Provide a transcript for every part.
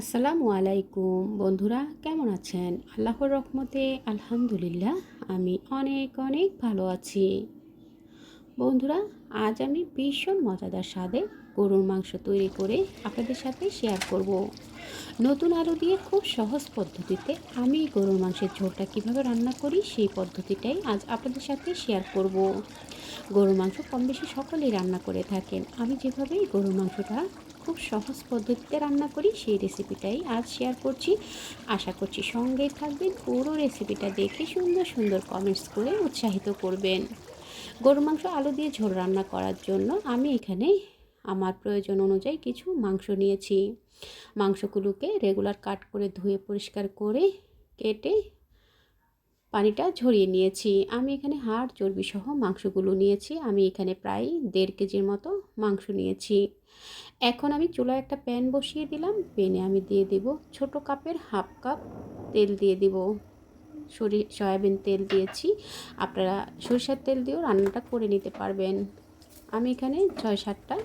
আসসালামু আলাইকুম বন্ধুরা, কেমন আছেন আল্লাহর রহমতে, আলহামদুলিল্লাহ, আমি অনেক অনেক ভালো আছি বন্ধুরা, আজ আমি ভীষণ মজাদার স্বাদে গরুর মাংস তৈরি করে আপনাদের সাথে শেয়ার করব। নতুন আলু দিয়ে খুব সহজ পদ্ধতিতে আমি গরুর মাংসের ঝোলটা কীভাবে রান্না করি, সেই পদ্ধতিটাই আজ আপনাদের সাথে শেয়ার করব। গরুর মাংস কম বেশি সকলেই রান্না করে থাকেন আমি যেভাবে গরুর মাংসটা খুব সহজ পদ্ধতিতে রান্না করি, সেই রেসিপিটাই আজ শেয়ার করছি। আশা করছি সঙ্গেই থাকবেন। পুরো রেসিপিটা দেখে সুন্দর সুন্দর কমেন্টস করে উৎসাহিত করবেন। গরু মাংস আলু দিয়ে ঝোল রান্না করার জন্য আমি এখানে আমার প্রয়োজন অনুযায়ী কিছু মাংস নিয়েছি। মাংসগুলোকে রেগুলার কাট করে ধুয়ে পরিষ্কার করে কেটে পানিটা ঝরিয়ে নিয়েছি। আমি এখানে হাড় চর্বি সহ মাংসগুলো নিয়েছি। আমি এখানে প্রায় দেড় কেজির মতো মাংস নিয়েছি। এখন আমি চুলায় একটা প্যান বসিয়ে দিলাম, প্যানে আমি দিয়ে দেব ছোট কাপের হাফ কাপ তেল দিয়ে দিব। সরি, সয়াবিন তেল দিয়েছি। আপনারা সরিষার তেল দিয়েও রান্নাটা করে নিতে পারবেন। আমি এখানে ছয় সাতটা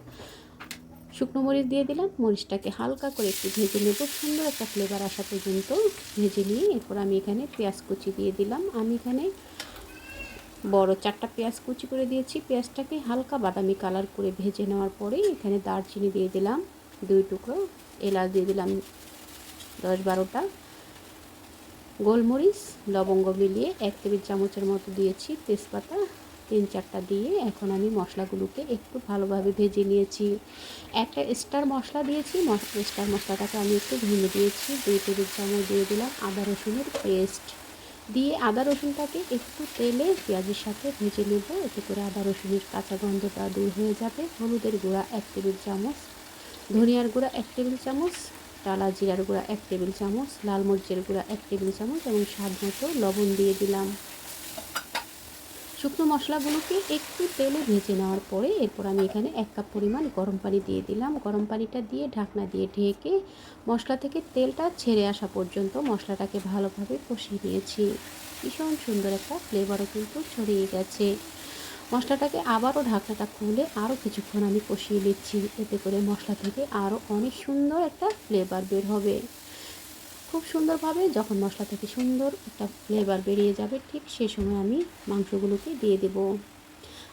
শুকনো মরিচ দিয়ে দিলাম, মরিচটাকে হালকা করে একটু ভেজে নেব। সুন্দর একটা ফ্লেভার আসা পর্যন্ত ভেজে নিয়ে এরপর আমি এখানে পেঁয়াজ কুচি দিয়ে দিলাম। আমি এখানে বড় চারটা পেঁয়াজ কুচি করে দিয়েছি। পেঁয়াজটাকে হালকা বাদামি কালার করে ভেজে নেওয়ার পরে এখানে দারচিনি দিয়ে দিলাম, দুই টুকরো। এলাচ দিয়ে দিলাম দশ বারোটা। গোলমরিচ, লবঙ্গ মিলিয়ে এক টেবিল চামচের মতো দিয়েছি তেজপাতা। তিন চারটা দিয়ে এখন আমি মশলাগুলোকে একটু ভালোভাবে ভেজে নিয়েছি। একটা স্টার মশলা দিয়েছি স্টার মশলাটাকে আমি একটু ভেঙে দিয়েছি। দুই টেবিল চামচ দিয়ে দিলাম আদা রসুনের পেস্ট। দিয়ে আদা রসুনটাকে একটু তেলে পেঁয়াজের সাথে ভেজে নেব। এতে করে আদা রসুনের কাঁচা গন্ধটা দূর হয়ে যাবে। হলুদের গুঁড়া এক টেবিল চামচ, ধনিয়ার গুঁড়া এক টেবিল চামচ, টালা জিরার গুঁড়া এক টেবিল চামচ, লাল মরিচের গুঁড়া এক টেবিল চামচ এবং স্বাদ মতো লবণ দিয়ে দিলাম। শুকনো মশলাগুলোকে একটু তেলে ভেজে নেওয়ার পরে এরপর আমি এখানে এক কাপ পরিমাণ গরম পানি দিয়ে দিলাম। গরম পানিটা দিয়ে ঢাকনা দিয়ে ঢেকে মশলা থেকে তেলটা ছেড়ে আসা পর্যন্ত মশলাটাকে ভালোভাবে কষিয়ে নিয়েছি। ভীষণ সুন্দর একটা ফ্লেভারও কিন্তু ছড়িয়ে গেছে। মশলাটাকে আবারও ঢাকনাটা খুলে আরও কিছুক্ষণ আমি কষিয়ে নিচ্ছি। এতে করে মশলা থেকে আরও অনেক সুন্দর একটা ফ্লেভার বের হবে। খুব সুন্দরভাবে যখন মশলা থেকে সুন্দর একটা ফ্লেভার বেরিয়ে যাবে, ঠিক সেই সময় আমি মাংসগুলোকে দিয়ে দেব।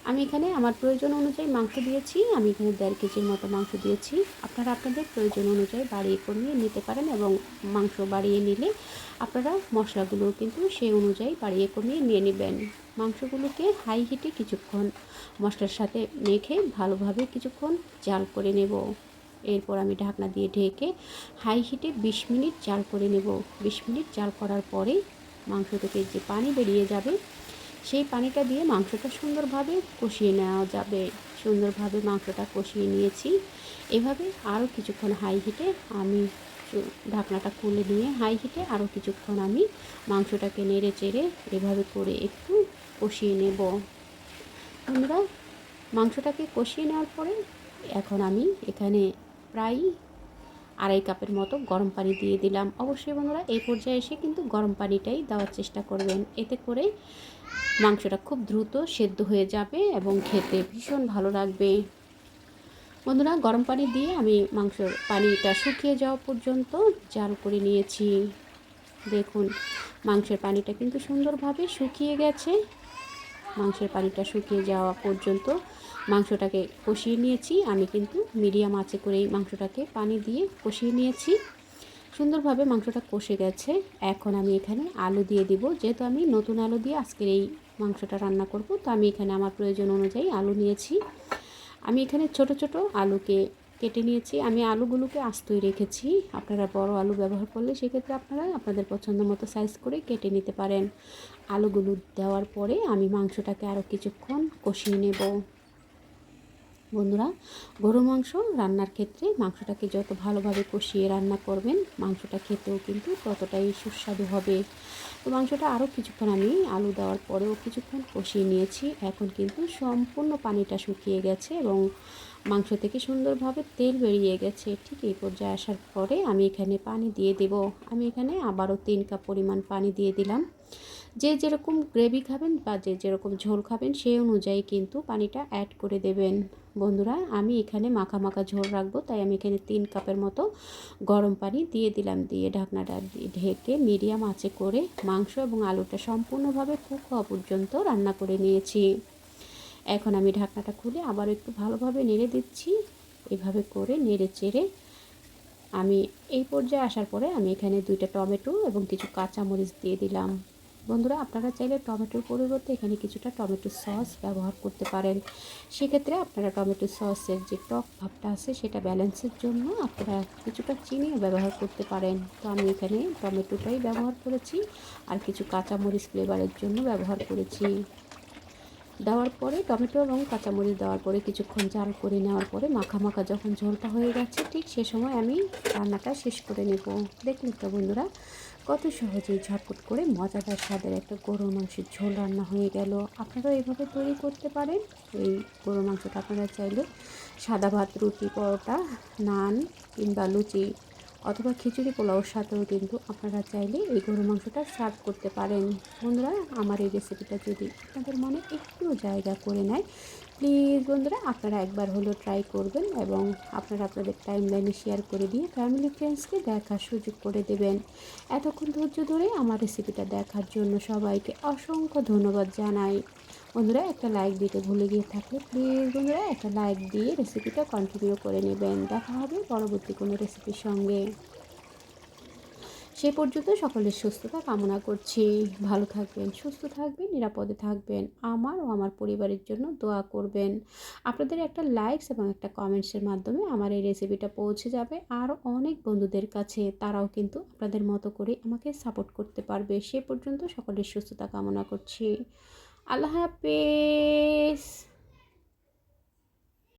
আমি এখানে আমার প্রয়োজন অনুযায়ী মাংস দিয়েছি, আমি এখানে দেড় কেজির মতো মাংস দিয়েছি। আপনারা আপনাদের প্রয়োজন অনুযায়ী বাড়িয়ে কমিয়ে নিতে পারেন এবং মাংস বাড়িয়ে নিলে আপনারা মশলাগুলো কিন্তু সেই অনুযায়ী বাড়িয়ে কমিয়ে নিয়ে নেবেন। মাংসগুলোকে হাই হিটে কিছুক্ষণ মশলার সাথে মেখে ভালোভাবে কিছুক্ষণ জাল করে নেব। এরপর আমি ঢাকনা দিয়ে ঢেকে হাই হিটে বিশ মিনিট জাল করে নেব। বিশ মিনিট জাল করার পরে মাংস থেকে যে পানি বেরিয়ে যাবে, সেই পানিটা দিয়ে মাংসটা সুন্দরভাবে কষিয়ে নেওয়া যাবে। সুন্দরভাবে মাংসটা কষিয়ে নিয়েছি। এভাবে আরও কিছুক্ষণ হাই হিটে আমি ঢাকনাটা খুলে নিয়ে হাই হিটে আরও কিছুক্ষণ আমি মাংসটাকে নেড়ে চেড়ে এভাবে করে একটু কষিয়ে নেব। আমরা মাংসটাকে কষিয়ে নেওয়ার পরে এখন আমি এখানে প্রায় আড়াই কাপের মতো গরম পানি দিয়ে দিলাম। অবশ্যই বন্ধুরা, এই পর্যায়ে এসে কিন্তু গরম পানিটাই দেওয়ার চেষ্টা করবেন। এতে করে মাংসটা খুব দ্রুত সেদ্ধ হয়ে যাবে এবং খেতে ভীষণ ভালো লাগবে। বন্ধুরা, গরম পানি দিয়ে আমি মাংসর পানিটা শুকিয়ে যাওয়া পর্যন্ত জাল করে নিয়েছি। দেখুন, মাংসের পানিটা কিন্তু সুন্দরভাবে শুকিয়ে গেছে। মাংসের পানিটা শুকিয়ে যাওয়া পর্যন্ত মাংসটাকে কষিয়ে নিয়েছি। আমি কিন্তু মিডিয়াম আঁচে করেই মাংসটাকে পানি দিয়ে কষিয়ে নিয়েছি। সুন্দরভাবে মাংসটা কষে গেছে। এখন আমি এখানে আলু দিয়ে দিব। যেহেতু আমি নতুন আলু দিয়ে আজকের এই মাংসটা রান্না করব, তো আমি এখানে আমার প্রয়োজন অনুযায়ী আলু নিয়েছি। আমি এখানে ছোট ছোট আলুকে কেটে নিয়েছি। আমি আলুগুলোকে আস্তই রেখেছি। আপনারা বড় আলু ব্যবহার করলে সেক্ষেত্রে আপনারা আপনাদের পছন্দ মতো সাইজ করে কেটে নিতে পারেন। আলুগুলো দেওয়ার পরে আমি মাংসটাকে আরও কিছুক্ষণ কষিয়ে নেব। বন্ধুরা গরু মাংস রান্নার ক্ষেত্রে মাংসটাকে যত ভালোভাবে কষিয়ে রান্না করবেন, মাংসটা খেতেও কিন্তু ততটাই সুস্বাদু হবে। তো মাংসটা আরও কিছুক্ষণ আমি আলু দেওয়ার পরেও কিছুক্ষণ কষিয়ে নিয়েছি। এখন কিন্তু সম্পূর্ণ পানিটা শুকিয়ে গেছে এবং মাংস থেকে সুন্দরভাবে তেল বেরিয়ে গেছে। ঠিক এই পর্যায়ে আসার পরে আমি এখানে পানি দিয়ে দেব। আমি এখানে আবারও তিন কাপ পরিমাণ পানি দিয়ে দিলাম। যে যেরকম গ্রেভি খাবেন বা যে যেরকম ঝোল খাবেন, সেই অনুযায়ী কিন্তু পানিটা অ্যাড করে দেবেন। বন্ধুরা, আমি এখানে মাখা মাখা ঝোল রাখব, তাই আমি এখানে তিন কাপের মতো গরম পানি দিয়ে দিলাম, দিয়ে ঢাকনাটা ঢেকে মিডিয়াম আঁচে করে মাংস এবং আলুটা সম্পূর্ণভাবে কুক হওয়া পর্যন্ত রান্না করে নিয়েছি। এখন আমি ঢাকনাটা খুলে আবার একটু ভালোভাবে নেড়ে দিচ্ছি, এভাবে করে নেড়ে চেড়ে আমি এই পর্যায়ে আসার পরে আমি এখানে দুইটা টমেটো এবং কিছু কাঁচামরিচ দিয়ে দিলাম। বন্ধুরা, আপনারা চাইলে টমেটোর পরিবর্তে এখানে কিছুটা টমেটো সস ব্যবহার করতে পারেন। সেক্ষেত্রে আপনারা টমেটো সসের যে টক ভাবটা আছে, সেটা ব্যালেন্সের জন্য আপনারা কিছুটা চিনিও ব্যবহার করতে পারেন। তো আমি এখানে টমেটোটাই ব্যবহার করেছি আর কিছু কাঁচামরিচ ফ্লেভারের জন্য ব্যবহার করেছি। দেওয়ার পরে, টমেটো এবং কাঁচামরিচ দেওয়ার পরে কিছুক্ষণ জাল করে নেওয়ার পরে মাখা মাখা যখন ঝোলটা হয়ে গেছে, ঠিক সে সময় আমি রান্নাটা শেষ করে নেব। দেখুন তো বন্ধুরা কত সহজেই ঝটপট করে মজাদার স্বাদের একটা গরুর মাংসের ঝোল রান্না হয়ে গেল। আপনারাও এভাবে তৈরি করতে পারেন। এই গরুর মাংসটা আপনারা চাইলে সাদা ভাত, রুটি, পরোটা, নান কিংবা লুচি অথবা খিচুড়ি পোলাওর সাথেও কিন্তু আপনারা চাইলে এই গরু মাংসটা সার্ভ করতে পারেন। বন্ধুরা, আমার এই রেসিপিটা যদি আপনাদের মনে একটু জায়গা করে নেয় প্লিজ বন্ধুরা, আপনারা একবার হলেও ট্রাই করবেন এবং আপনারা আপনাদের টাইম লাইনে শেয়ার করে দিয়ে ফ্যামিলি ফ্রেন্ডসকে দেখার সুযোগ করে দেবেন। এতক্ষণ ধৈর্য ধরে আমার রেসিপিটা দেখার জন্য সবাইকে অসংখ্য ধন্যবাদ জানাই। বন্ধুরা, একটা লাইক দিতে ভুলে গিয়ে থাকলে প্লিজ বন্ধুরা, একটা লাইক দিয়ে রেসিপিটা কন্টিনিউ করে নেবেন। দেখা হবে পরবর্তী কোনো রেসিপির সঙ্গে। সে পর্যন্ত সকলের সুস্থতা কামনা করছি। ভালো থাকবেন, সুস্থ থাকবেন, নিরাপদে থাকবেন। আমার ও আমার পরিবারের জন্য দোয়া করবেন। আপনাদের একটা লাইকস এবং একটা কমেন্টসের মাধ্যমে আমার এই রেসিপিটা পৌঁছে যাবে। আরও অনেক বন্ধুদের কাছে তারাও কিন্তু আপনাদের মতো করে আমাকে সাপোর্ট করতে পারবে। সে পর্যন্ত সকলের সুস্থতা কামনা করছি। আল্লাহ হাফেজ।